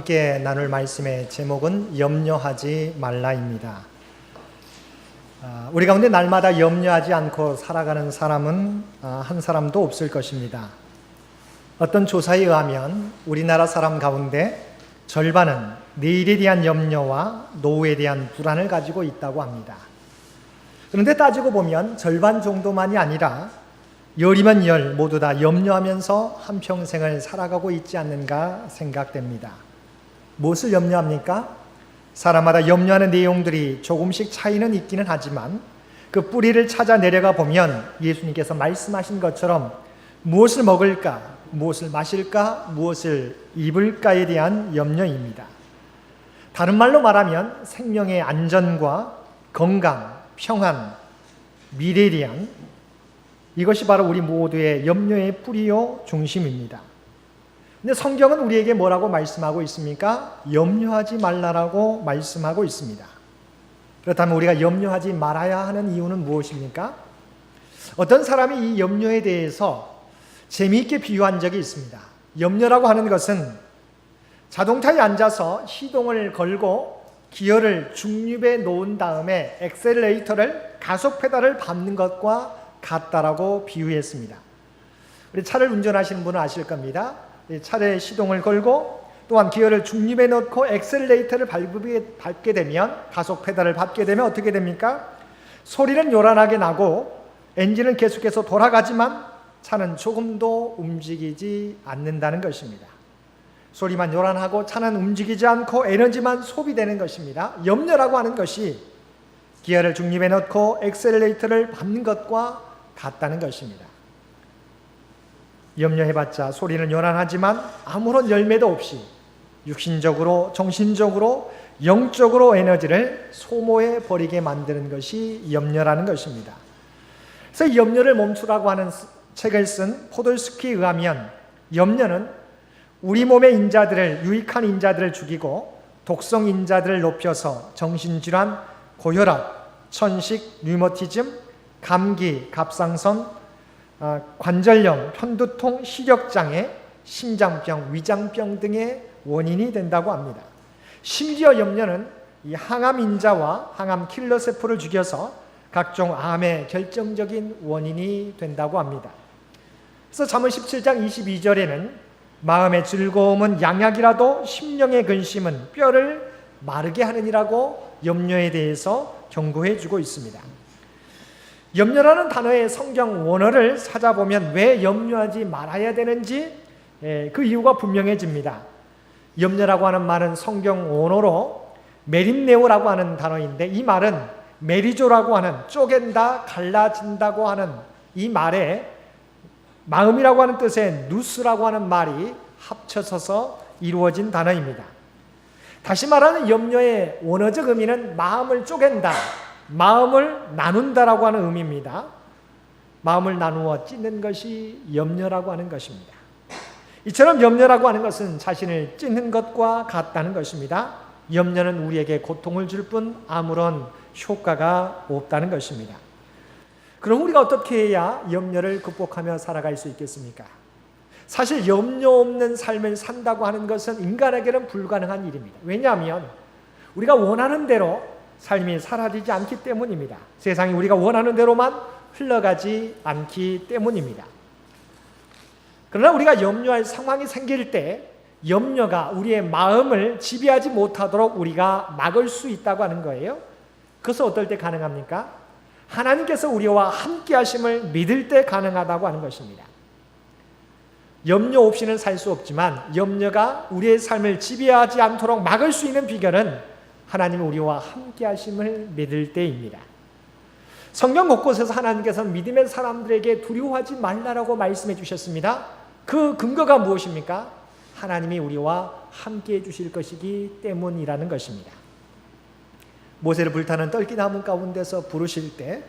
함께 나눌 말씀의 제목은 염려하지 말라입니다. 아, 우리 가운데 날마다 염려하지 않고 살아가는 사람은 아, 한 사람도 없을 것입니다. 어떤 조사에 의하면 우리나라 사람 가운데 절반은 내일에 대한 염려와 노후에 대한 불안을 가지고 있다고 합니다. 그런데 따지고 보면 절반 정도만이 아니라 열이면 열 모두 다 염려하면서 한평생을 살아가고 있지 않는가 생각됩니다. 무엇을 염려합니까? 사람마다 염려하는 내용들이 조금씩 차이는 있기는 하지만 그 뿌리를 찾아 내려가 보면 예수님께서 말씀하신 것처럼 무엇을 먹을까, 무엇을 마실까, 무엇을 입을까에 대한 염려입니다. 다른 말로 말하면 생명의 안전과 건강, 평안, 미래에 대한 이것이 바로 우리 모두의 염려의 뿌리요 중심입니다. 근데 성경은 우리에게 뭐라고 말씀하고 있습니까? 염려하지 말라라고 말씀하고 있습니다. 그렇다면 우리가 염려하지 말아야 하는 이유는 무엇입니까? 어떤 사람이 이 염려에 대해서 재미있게 비유한 적이 있습니다. 염려라고 하는 것은 자동차에 앉아서 시동을 걸고 기어를 중립에 놓은 다음에 엑셀레이터를 가속 페달을 밟는 것과 같다라고 비유했습니다. 우리 차를 운전하시는 분은 아실 겁니다. 차에 시동을 걸고 또한 기어를 중립에 넣고 엑셀레이터를 밟게 되면 가속 페달을 밟게 되면 어떻게 됩니까? 소리는 요란하게 나고 엔진은 계속해서 돌아가지만 차는 조금도 움직이지 않는다는 것입니다. 소리만 요란하고 차는 움직이지 않고 에너지만 소비되는 것입니다. 염려라고 하는 것이 기어를 중립에 넣고 엑셀레이터를 밟는 것과 같다는 것입니다. 염려해봤자 소리는 요란하지만 아무런 열매도 없이 육신적으로, 정신적으로, 영적으로 에너지를 소모해 버리게 만드는 것이 염려라는 것입니다. 그래서 염려를 멈추라고 하는 책을 쓴 포돌스키에 의하면 염려는 우리 몸의 인자들을 유익한 인자들을 죽이고 독성 인자들을 높여서 정신질환, 고혈압, 천식, 류머티즘, 감기, 갑상선, 아, 관절염, 편두통, 시력장애, 심장병, 위장병 등의 원인이 된다고 합니다. 심지어 염려는 이 항암 인자와 항암 킬러 세포를 죽여서 각종 암의 결정적인 원인이 된다고 합니다. 그래서 잠언 17장 22절에는 마음의 즐거움은 양약이라도 심령의 근심은 뼈를 마르게 하느니라고 염려에 대해서 경고해 주고 있습니다. 염려라는 단어의 성경 원어를 찾아보면 왜 염려하지 말아야 되는지 예, 그 이유가 분명해집니다. 염려라고 하는 말은 성경 원어로 메림네오라고 하는 단어인데 이 말은 메리조라고 하는 쪼갠다, 갈라진다고 하는 이 말에 마음이라고 하는 뜻의 누스라고 하는 말이 합쳐져서 이루어진 단어입니다. 다시 말하는 염려의 원어적 의미는 마음을 쪼갠다, 마음을 나눈다라고 하는 의미입니다. 마음을 나누어 찢는 것이 염려라고 하는 것입니다. 이처럼 염려라고 하는 것은 자신을 찢는 것과 같다는 것입니다. 염려는 우리에게 고통을 줄 뿐 아무런 효과가 없다는 것입니다. 그럼 우리가 어떻게 해야 염려를 극복하며 살아갈 수 있겠습니까? 사실 염려 없는 삶을 산다고 하는 것은 인간에게는 불가능한 일입니다. 왜냐하면 우리가 원하는 대로 삶이 사라지지 않기 때문입니다. 세상이 우리가 원하는 대로만 흘러가지 않기 때문입니다. 그러나 우리가 염려할 상황이 생길 때 염려가 우리의 마음을 지배하지 못하도록 우리가 막을 수 있다고 하는 거예요. 그것은 어떨 때 가능합니까? 하나님께서 우리와 함께 하심을 믿을 때 가능하다고 하는 것입니다. 염려 없이는 살 수 없지만 염려가 우리의 삶을 지배하지 않도록 막을 수 있는 비결은 하나님 우리와 함께 하심을 믿을 때입니다. 성경 곳곳에서 하나님께서 믿음의 사람들에게 두려워하지 말라라고 말씀해 주셨습니다. 그 근거가 무엇입니까? 하나님이 우리와 함께 해 주실 것이기 때문이라는 것입니다. 모세를 불타는 떨기나무 가운데서 부르실 때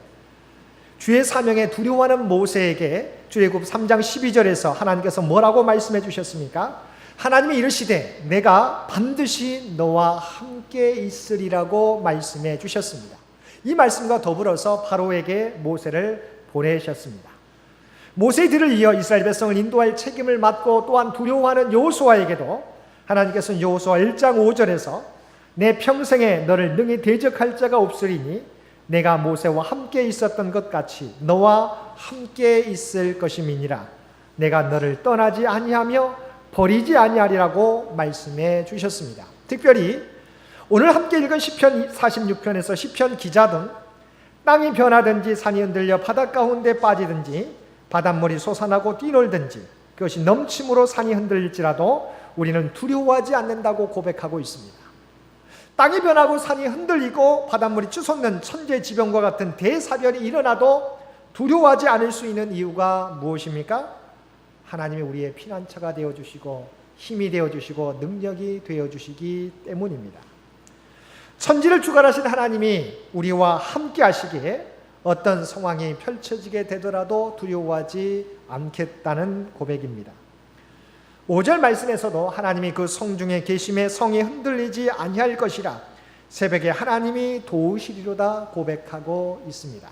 주의 사명에 두려워하는 모세에게 출애굽 3장 12절에서 하나님께서 뭐라고 말씀해 주셨습니까? 하나님이 이르시되 내가 반드시 너와 함께 있으리라고 말씀해 주셨습니다. 이 말씀과 더불어서 바로에게 모세를 보내셨습니다. 모세의 뒤를 이어 이스라엘 백성을 인도할 책임을 맡고 또한 두려워하는 여호수아에게도 하나님께서는 여호수아 1장 5절에서 내 평생에 너를 능히 대적할 자가 없으리니 내가 모세와 함께 있었던 것 같이 너와 함께 있을 것임이니라 내가 너를 떠나지 아니하며 버리지 아니하리라고 말씀해 주셨습니다. 특별히 오늘 함께 읽은 시편 46편에서 시편 기자 등 땅이 변하든지 산이 흔들려 바닷 가 운데 빠지든지 바닷물이 솟아나고 뛰놀든지 그것이 넘침으로 산이 흔들릴지라도 우리는 두려워하지 않는다고 고백하고 있습니다. 땅이 변하고 산이 흔들리고 바닷물이 치솟는 천재지변과 같은 대사변이 일어나도 두려워하지 않을 수 있는 이유가 무엇입니까? 하나님이 우리의 피난처가 되어 주시고 힘이 되어 주시고 능력이 되어 주시기 때문입니다. 천지를 주관하신 하나님이 우리와 함께 하시기에 어떤 상황이 펼쳐지게 되더라도 두려워하지 않겠다는 고백입니다. 5절 말씀에서도 하나님이 그 성중에 계심에 성이 흔들리지 아니할 것이라 새벽에 하나님이 도우시리로다 고백하고 있습니다.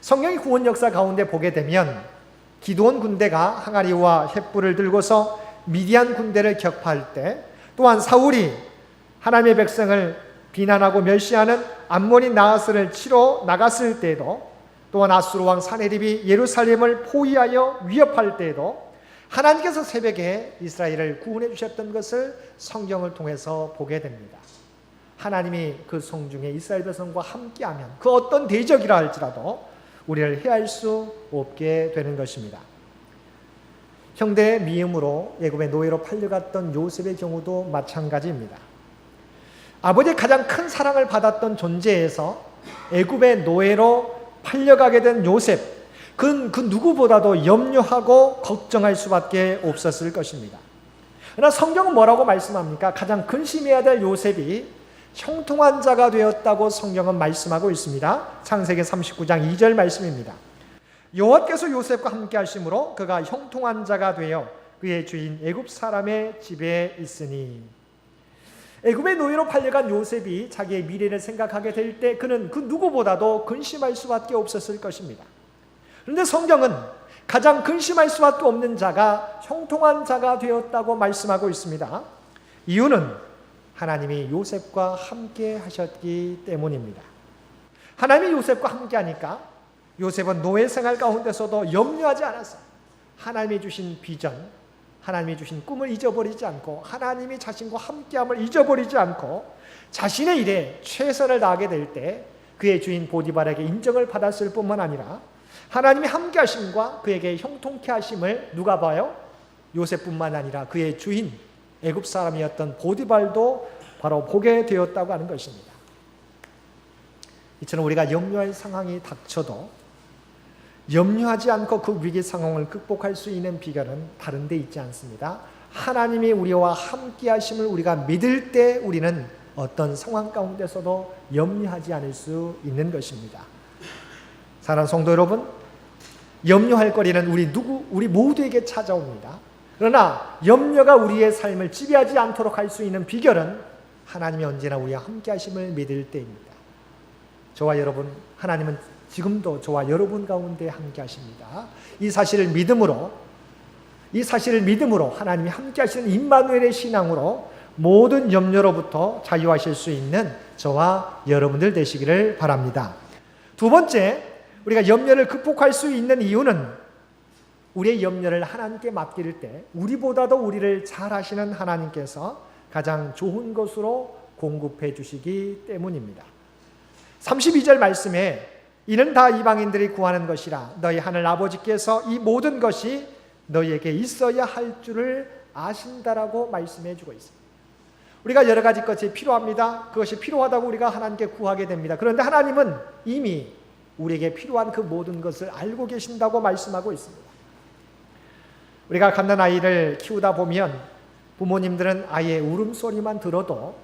성령의 구원 역사 가운데 보게 되면 기도원 군대가 항아리와 횃불을 들고서 미디안 군대를 격파할 때 또한 사울이 하나님의 백성을 비난하고 멸시하는 암몬인 나하스를 치러 나갔을 때에도 또한 아수르 왕 사네립이 예루살렘을 포위하여 위협할 때에도 하나님께서 새벽에 이스라엘을 구원해 주셨던 것을 성경을 통해서 보게 됩니다. 하나님이 그 성중에 이스라엘 백성과 함께하면 그 어떤 대적이라 할지라도 우리를 해할 수 없게 되는 것입니다. 형제의 미움으로 애굽의 노예로 팔려갔던 요셉의 경우도 마찬가지입니다. 아버지의 가장 큰 사랑을 받았던 존재에서 애굽의 노예로 팔려가게 된 요셉, 그, 그 누구보다도 염려하고 걱정할 수밖에 없었을 것입니다. 그러나 성경은 뭐라고 말씀합니까? 가장 근심해야 될 요셉이 형통한 자가 되었다고 성경은 말씀하고 있습니다. 창세기 39장 2절 말씀입니다. 여호와께서 요셉과 함께 하심으로 그가 형통한 자가 되어 그의 주인 애굽 사람의 집에 있으니 애굽의 노예로 팔려간 요셉이 자기의 미래를 생각하게 될 때 그는 그 누구보다도 근심할 수밖에 없었을 것입니다. 그런데 성경은 가장 근심할 수밖에 없는 자가 형통한 자가 되었다고 말씀하고 있습니다. 이유는 하나님이 요셉과 함께 하셨기 때문입니다. 하나님이 요셉과 함께 하니까 요셉은 노예 생활 가운데서도 염려하지 않았어요. 하나님이 주신 비전, 하나님이 주신 꿈을 잊어버리지 않고 하나님이 자신과 함께함을 잊어버리지 않고 자신의 일에 최선을 다하게 될 때 그의 주인 보디발에게 인정을 받았을 뿐만 아니라 하나님이 함께 하심과 그에게 형통케 하심을 누가 봐요? 요셉뿐만 아니라 그의 주인 애굽 사람이었던 보디발도 바로 보게 되었다고 하는 것입니다. 이처럼 우리가 염려할 상황이 닥쳐도 염려하지 않고 그 위기 상황을 극복할 수 있는 비결은 다른 데 있지 않습니다. 하나님이 우리와 함께 하심을 우리가 믿을 때 우리는 어떤 상황 가운데서도 염려하지 않을 수 있는 것입니다. 사랑하는 성도 여러분, 염려할 거리는 우리 누구 우리 모두에게 찾아옵니다. 그러나 염려가 우리의 삶을 지배하지 않도록 할 수 있는 비결은 하나님이 언제나 우리와 함께 하심을 믿을 때입니다. 저와 여러분, 하나님은 지금도 저와 여러분 가운데 함께 하십니다. 이 사실을 믿음으로 이 사실을 믿음으로 하나님이 함께 하시는 임마누엘의 신앙으로 모든 염려로부터 자유하실 수 있는 저와 여러분들 되시기를 바랍니다. 두 번째, 우리가 염려를 극복할 수 있는 이유는 우리의 염려를 하나님께 맡길 때 우리보다도 우리를 잘 아시는 하나님께서 가장 좋은 것으로 공급해 주시기 때문입니다. 32절 말씀에 이는 다 이방인들이 구하는 것이라 너희 하늘 아버지께서 이 모든 것이 너희에게 있어야 할 줄을 아신다라고 말씀해 주고 있습니다. 우리가 여러 가지 것이 필요합니다. 그것이 필요하다고 우리가 하나님께 구하게 됩니다. 그런데 하나님은 이미 우리에게 필요한 그 모든 것을 알고 계신다고 말씀하고 있습니다. 우리가 갓난 아이를 키우다 보면 부모님들은 아이의 울음소리만 들어도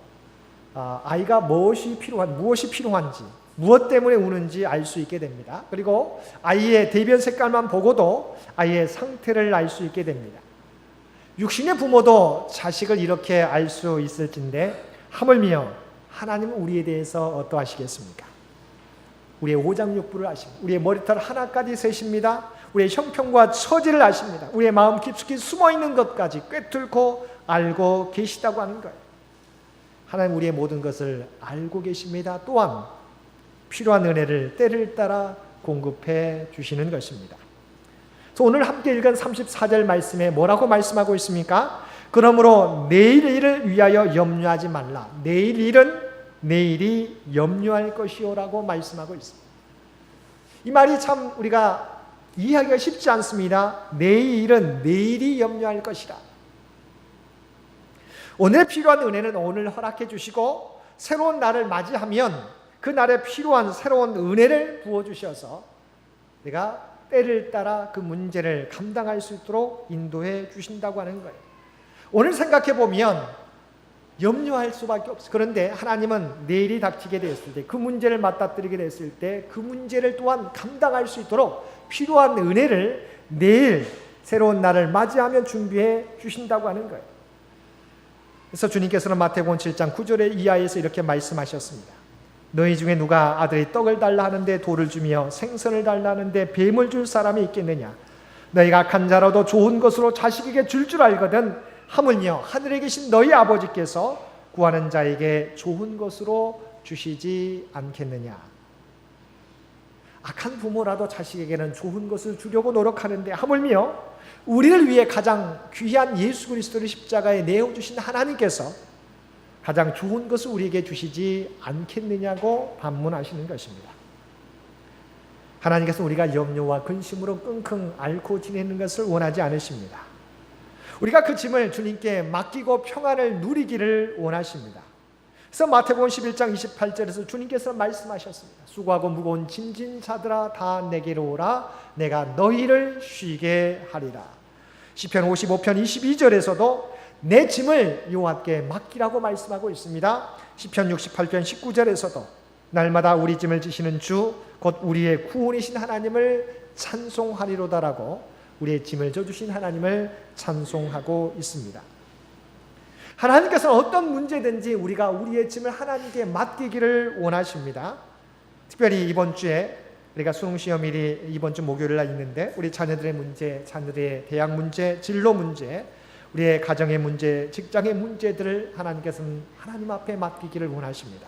아, 아이가 무엇이 필요한 무엇이 필요한지 무엇 때문에 우는지 알 수 있게 됩니다. 그리고 아이의 대변 색깔만 보고도 아이의 상태를 알 수 있게 됩니다. 육신의 부모도 자식을 이렇게 알 수 있을진데 하물며 하나님은 우리에 대해서 어떠하시겠습니까? 우리의 오장육부를 아십니다. 우리의 머리털 하나까지 세십니다. 우리의 형편과 처지를 아십니다. 우리의 마음 깊숙이 숨어 있는 것까지 꿰뚫고 알고 계시다고 하는 거예요. 하나님 우리의 모든 것을 알고 계십니다. 또한 필요한 은혜를 때를 따라 공급해 주시는 것입니다. 그래서 오늘 함께 읽은 34절 말씀에 뭐라고 말씀하고 있습니까? 그러므로 내일 일을 위하여 염려하지 말라. 내일 일은 내일이 염려할 것이요라고 말씀하고 있습니다. 이 말이 참 우리가 이해하기가 쉽지 않습니다. 내일은 내일이 염려할 것이라. 오늘 필요한 은혜는 오늘 허락해 주시고 새로운 날을 맞이하면 그 날에 필요한 새로운 은혜를 부어 주셔서 내가 때를 따라 그 문제를 감당할 수 있도록 인도해 주신다고 하는 거예요. 오늘 생각해 보면 염려할 수밖에 없어. 그런데 하나님은 내일이 닥치게 되었을 때, 그 문제를 맞닥뜨리게 됐을 때, 그 문제를 또한 감당할 수 있도록 필요한 은혜를 내일 새로운 날을 맞이하면 준비해 주신다고 하는 거예요. 그래서 주님께서는 마태복음 7장 9절의 이하에서 이렇게 말씀하셨습니다. 너희 중에 누가 아들이 떡을 달라 하는데 돌을 주며 생선을 달라 하는데 뱀을 줄 사람이 있겠느냐? 너희가 간 자라도 좋은 것으로 자식에게 줄줄 알거든 하물며 하늘에 계신 너희 아버지께서 구하는 자에게 좋은 것으로 주시지 않겠느냐? 악한 부모라도 자식에게는 좋은 것을 주려고 노력하는데 하물며 우리를 위해 가장 귀한 예수 그리스도를 십자가에 내어 주신 하나님께서 가장 좋은 것을 우리에게 주시지 않겠느냐고 반문하시는 것입니다. 하나님께서 우리가 염려와 근심으로 끙끙 앓고 지내는 것을 원하지 않으십니다. 우리가 그 짐을 주님께 맡기고 평안을 누리기를 원하십니다. 그래서 마태복음 11장 28절에서 주님께서 말씀하셨습니다. 수고하고 무거운 짐진 자들아 다 내게로 오라 내가 너희를 쉬게 하리라. 시편 55편 22절에서도 내 짐을 여호와께 맡기라고 말씀하고 있습니다. 시편 68편 19절에서도 날마다 우리 짐을 지시는 주 곧 우리의 구원이신 하나님을 찬송하리로다라고 우리의 짐을 져 주신 하나님을 찬송하고 있습니다. 하나님께서는 어떤 문제든지 우리가 우리의 짐을 하나님께 맡기기를 원하십니다. 특별히 이번 주에 우리가 수능 시험일이 이번 주 목요일 날 있는데 우리 자녀들의 문제, 자녀들의 대학 문제, 진로 문제, 우리의 가정의 문제, 직장의 문제들을 하나님께서는 하나님 앞에 맡기기를 원하십니다.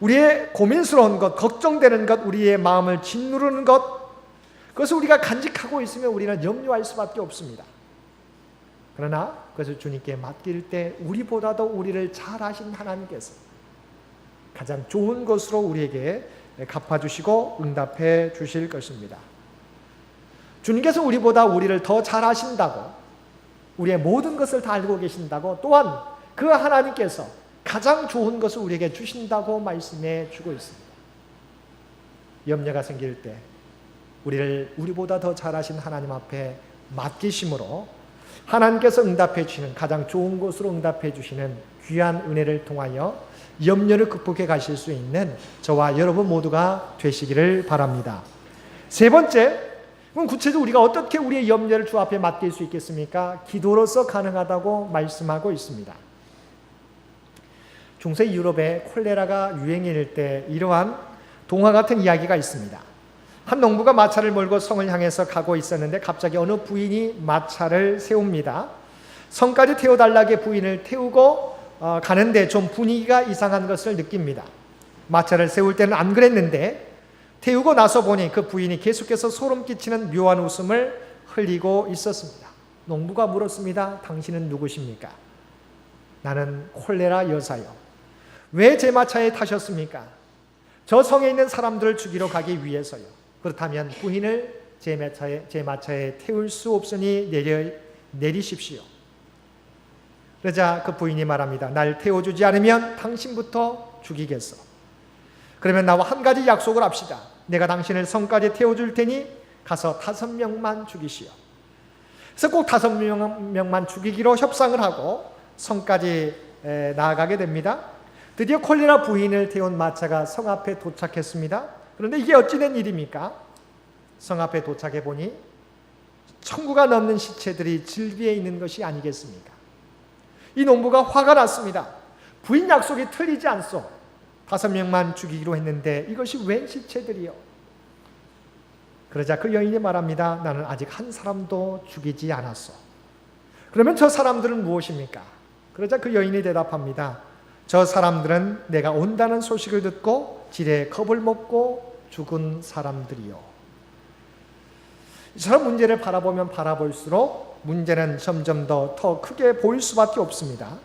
우리의 고민스러운 것, 걱정되는 것, 우리의 마음을 짓누르는 것, 그것을 우리가 간직하고 있으면 우리는 염려할 수밖에 없습니다. 그러나 그것을 주님께 맡길 때 우리보다도 우리를 잘 아신 하나님께서 가장 좋은 것으로 우리에게 갚아주시고 응답해 주실 것입니다. 주님께서 우리보다 우리를 더 잘 아신다고 우리의 모든 것을 다 알고 계신다고 또한 그 하나님께서 가장 좋은 것을 우리에게 주신다고 말씀해 주고 있습니다. 염려가 생길 때 우리를 우리보다 더 잘하신 하나님 앞에 맡기심으로 하나님께서 응답해 주시는 가장 좋은 것으로 응답해 주시는 귀한 은혜를 통하여 염려를 극복해 가실 수 있는 저와 여러분 모두가 되시기를 바랍니다. 세 번째, 그럼 구체적으로 우리가 어떻게 우리의 염려를 주 앞에 맡길 수 있겠습니까? 기도로서 가능하다고 말씀하고 있습니다. 중세 유럽에 콜레라가 유행일 때 이러한 동화 같은 이야기가 있습니다. 한 농부가 마차를 몰고 성을 향해서 가고 있었는데 갑자기 어느 부인이 마차를 세웁니다. 성까지 태워달라게 부인을 태우고 어, 가는데 좀 분위기가 이상한 것을 느낍니다. 마차를 세울 때는 안 그랬는데 태우고 나서 보니 그 부인이 계속해서 소름 끼치는 묘한 웃음을 흘리고 있었습니다. 농부가 물었습니다. 당신은 누구십니까? 나는 콜레라 여사요. 왜 제 마차에 타셨습니까? 저 성에 있는 사람들을 죽이러 가기 위해서요. 그렇다면 부인을 제 마차에, 제 마차에 태울 수 없으니 내려, 내리십시오. 그러자 그 부인이 말합니다. 날 태워주지 않으면 당신부터 죽이겠어. 그러면 나와 한 가지 약속을 합시다. 내가 당신을 성까지 태워줄 테니 가서 다섯 명만 죽이시오. 그래서 꼭 다섯 명만 죽이기로 협상을 하고 성까지 나아가게 됩니다. 드디어 콜레라 부인을 태운 마차가 성 앞에 도착했습니다. 그런데 이게 어찌된 일입니까? 성 앞에 도착해 보니 천구가 넘는 시체들이 질비해 있는 것이 아니겠습니까? 이 농부가 화가 났습니다. 부인 약속이 틀리지 않소. 다섯 명만 죽이기로 했는데 이것이 웬 시체들이요? 그러자 그 여인이 말합니다. 나는 아직 한 사람도 죽이지 않았어. 그러면 저 사람들은 무엇입니까? 그러자 그 여인이 대답합니다. 저 사람들은 내가 온다는 소식을 듣고 지레 겁을 먹고 죽은 사람들이요. 저 문제를 바라보면 바라볼수록 문제는 점점 더, 더 크게 보일 수밖에 없습니다.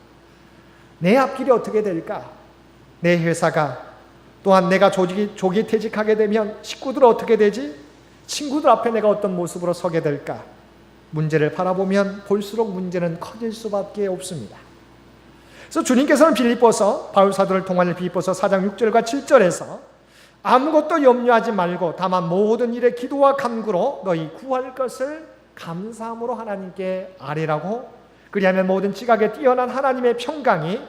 내 앞길이 어떻게 될까? 내 회사가 또한 내가 조직이, 조기 퇴직하게 되면 식구들 어떻게 되지? 친구들 앞에 내가 어떤 모습으로 서게 될까? 문제를 바라보면 볼수록 문제는 커질 수밖에 없습니다. 그래서 주님께서는 빌립보서 바울 사도를 통한 빌립보서 4장 6절과 7절에서 아무것도 염려하지 말고 다만 모든 일에 기도와 간구로 너희 구할 것을 감사함으로 하나님께 아뢰라고 그리하면 모든 지각에 뛰어난 하나님의 평강이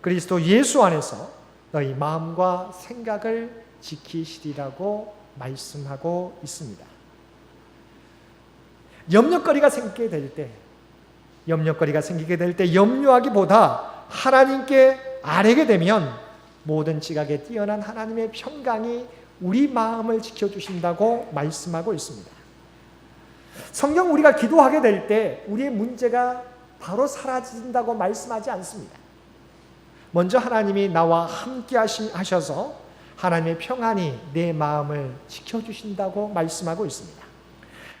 그리스도 예수 안에서 너희 마음과 생각을 지키시리라고 말씀하고 있습니다. 염려거리가 생기게 될 때, 염려거리가 생기게 될 때 염려하기보다 하나님께 아뢰게 되면 모든 지각에 뛰어난 하나님의 평강이 우리 마음을 지켜주신다고 말씀하고 있습니다. 성경 우리가 기도하게 될 때 우리의 문제가 바로 사라진다고 말씀하지 않습니다. 먼저 하나님이 나와 함께 하셔서 하나님의 평안이 내 마음을 지켜주신다고 말씀하고 있습니다.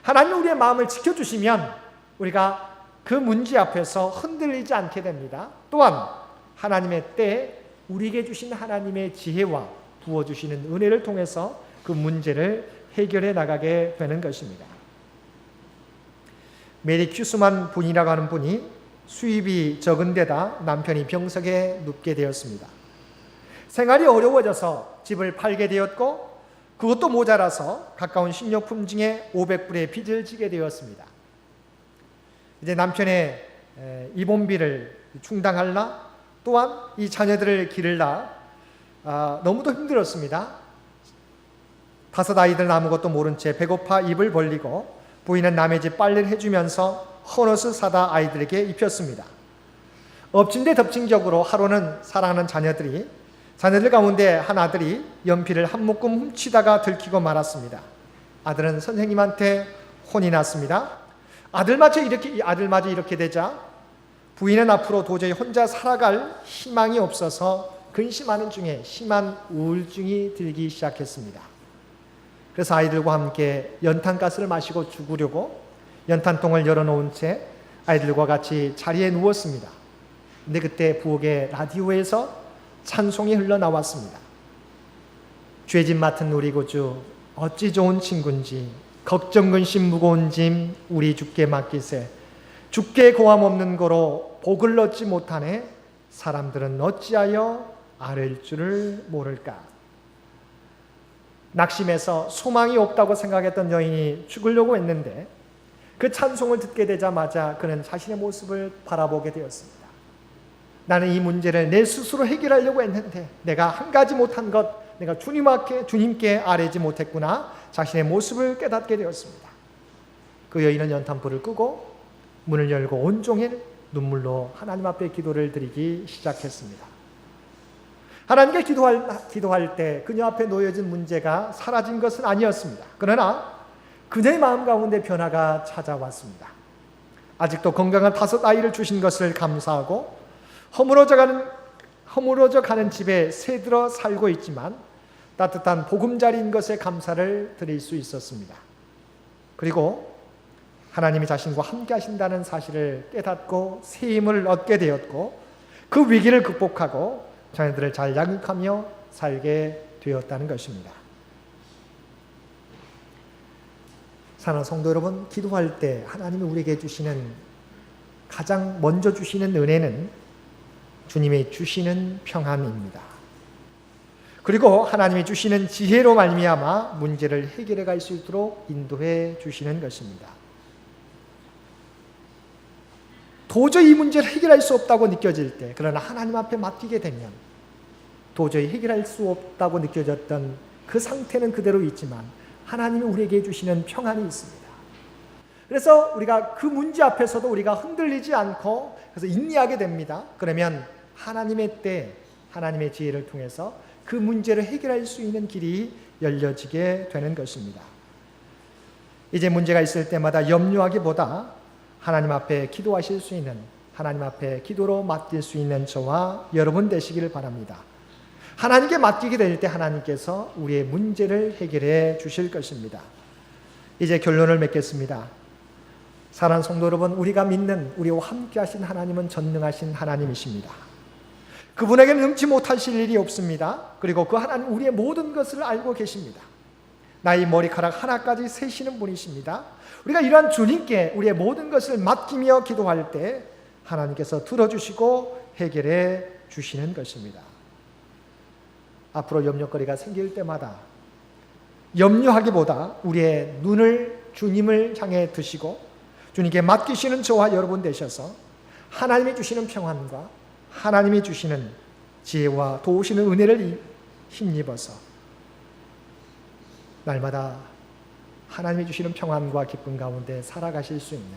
하나님 우리의 마음을 지켜주시면 우리가 그 문제 앞에서 흔들리지 않게 됩니다. 또한 하나님의 때 우리에게 주신 하나님의 지혜와 부어주시는 은혜를 통해서 그 문제를 해결해 나가게 되는 것입니다. 메리 큐스만 분이라고 하는 분이 수입이 적은 데다 남편이 병석에 눕게 되었습니다. 생활이 어려워져서 집을 팔게 되었고 그것도 모자라서 가까운 식료품 중에 500불의 빚을 지게 되었습니다. 이제 남편의 입원비를 충당할라 또한 이 자녀들을 기를라 아, 너무도 힘들었습니다. 다섯 아이들 아무것도 모른 채 배고파 입을 벌리고 부인은 남의 집 빨래를 해주면서 헌옷을 사다 아이들에게 입혔습니다. 엎친 데 덮친 격으로 하루는 사랑하는 자녀들이 자녀들 가운데 한 아들이 연필을 한 묶음 훔치다가 들키고 말았습니다. 아들은 선생님한테 혼이 났습니다. 아들마저 이렇게 아들마저 이렇게 되자 부인은 앞으로 도저히 혼자 살아갈 희망이 없어서 근심하는 중에 심한 우울증이 들기 시작했습니다. 그래서 아이들과 함께 연탄가스를 마시고 죽으려고 연탄통을 열어놓은 채 아이들과 같이 자리에 누웠습니다. 근데 그때 부엌의 라디오에서 찬송이 흘러나왔습니다. 죄짐 맡은 우리 구주 어찌 좋은 친군지 걱정 근심 무거운 짐 우리 주께 맡기세 주께 고함 없는 거로 복을 얻지 못하네 사람들은 어찌하여 아랠 줄을 모를까 낙심해서 소망이 없다고 생각했던 여인이 죽으려고 했는데 그 찬송을 듣게 되자마자 그는 자신의 모습을 바라보게 되었습니다. 나는 이 문제를 내 스스로 해결하려고 했는데 내가 한 가지 못한 것, 내가 주님께 주님께 아뢰지 못했구나. 자신의 모습을 깨닫게 되었습니다. 그 여인은 연탄불을 끄고 문을 열고 온종일 눈물로 하나님 앞에 기도를 드리기 시작했습니다. 하나님께 기도할, 기도할 때 그녀 앞에 놓여진 문제가 사라진 것은 아니었습니다. 그러나 그녀의 마음 가운데 변화가 찾아왔습니다. 아직도 건강한 다섯 아이를 주신 것을 감사하고 허물어져 가는 허물어져 가는 집에 새들어 살고 있지만 따뜻한 보금자리인 것에 감사를 드릴 수 있었습니다. 그리고 하나님이 자신과 함께 하신다는 사실을 깨닫고 새 힘을 얻게 되었고 그 위기를 극복하고 자녀들을 잘 양육하며 살게 되었다는 것입니다. 사랑하는 성도 여러분, 기도할 때 하나님이 우리에게 주시는 가장 먼저 주시는 은혜는 주님이 주시는 평안입니다. 그리고 하나님이 주시는 지혜로 말미암아 문제를 해결해 갈 수 있도록 인도해 주시는 것입니다. 도저히 이 문제를 해결할 수 없다고 느껴질 때, 그러나 하나님 앞에 맡기게 되면 도저히 해결할 수 없다고 느껴졌던 그 상태는 그대로 있지만 하나님이 우리에게 주시는 평안이 있습니다. 그래서 우리가 그 문제 앞에서도 우리가 흔들리지 않고 그래서 인내하게 됩니다. 그러면 하나님의 때, 하나님의 지혜를 통해서 그 문제를 해결할 수 있는 길이 열려지게 되는 것입니다. 이제 문제가 있을 때마다 염려하기보다 하나님 앞에 기도하실 수 있는 하나님 앞에 기도로 맡길 수 있는 저와 여러분 되시기를 바랍니다. 하나님께 맡기게 될 때 하나님께서 우리의 문제를 해결해 주실 것입니다. 이제 결론을 맺겠습니다. 사랑하는 성도 여러분, 우리가 믿는 우리와 함께 하신 하나님은 전능하신 하나님이십니다. 그분에게 능치 못하실 일이 없습니다. 그리고 그 하나님 우리의 모든 것을 알고 계십니다. 나의 머리카락 하나까지 세시는 분이십니다. 우리가 이러한 주님께 우리의 모든 것을 맡기며 기도할 때 하나님께서 들어주시고 해결해 주시는 것입니다. 앞으로 염려거리가 생길 때마다 염려하기보다 우리의 눈을 주님을 향해 드시고 주님께 맡기시는 저와 여러분 되셔서 하나님이 주시는 평안과 하나님이 주시는 지혜와 도우시는 은혜를 힘입어서 날마다 하나님이 주시는 평안과 기쁨 가운데 살아가실 수 있는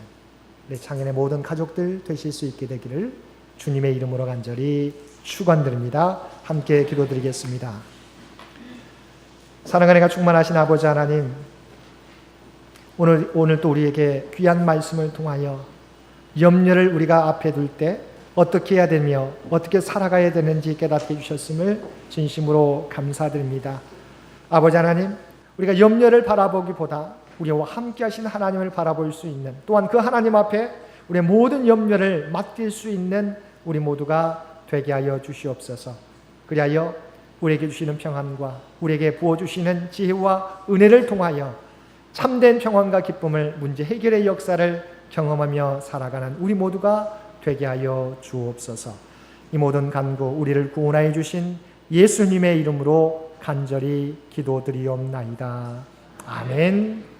내 창현의 모든 가족들 되실 수 있게 되기를 주님의 이름으로 간절히 축원드립니다. 함께 기도드리겠습니다. 사랑하는 가 충만하신 아버지 하나님, 오늘 오늘 또 우리에게 귀한 말씀을 통하여 염려를 우리가 앞에 둘 때 어떻게 해야 되며 어떻게 살아가야 되는지 깨닫게 주셨음을 진심으로 감사드립니다. 아버지 하나님, 우리가 염려를 바라보기보다 우리와 함께 하신 하나님을 바라볼 수 있는 또한 그 하나님 앞에 우리의 모든 염려를 맡길 수 있는 우리 모두가 되게 하여 주시옵소서. 그리하여 우리에게 주시는 평안과 우리에게 부어 주시는 지혜와 은혜를 통하여 참된 평안과 기쁨을 문제 해결의 역사를 경험하며 살아가는 우리 모두가 되게 하여 주옵소서. 이 모든 간구 우리를 구원하여 주신 예수님의 이름으로 간절히 기도드리옵나이다. 아멘.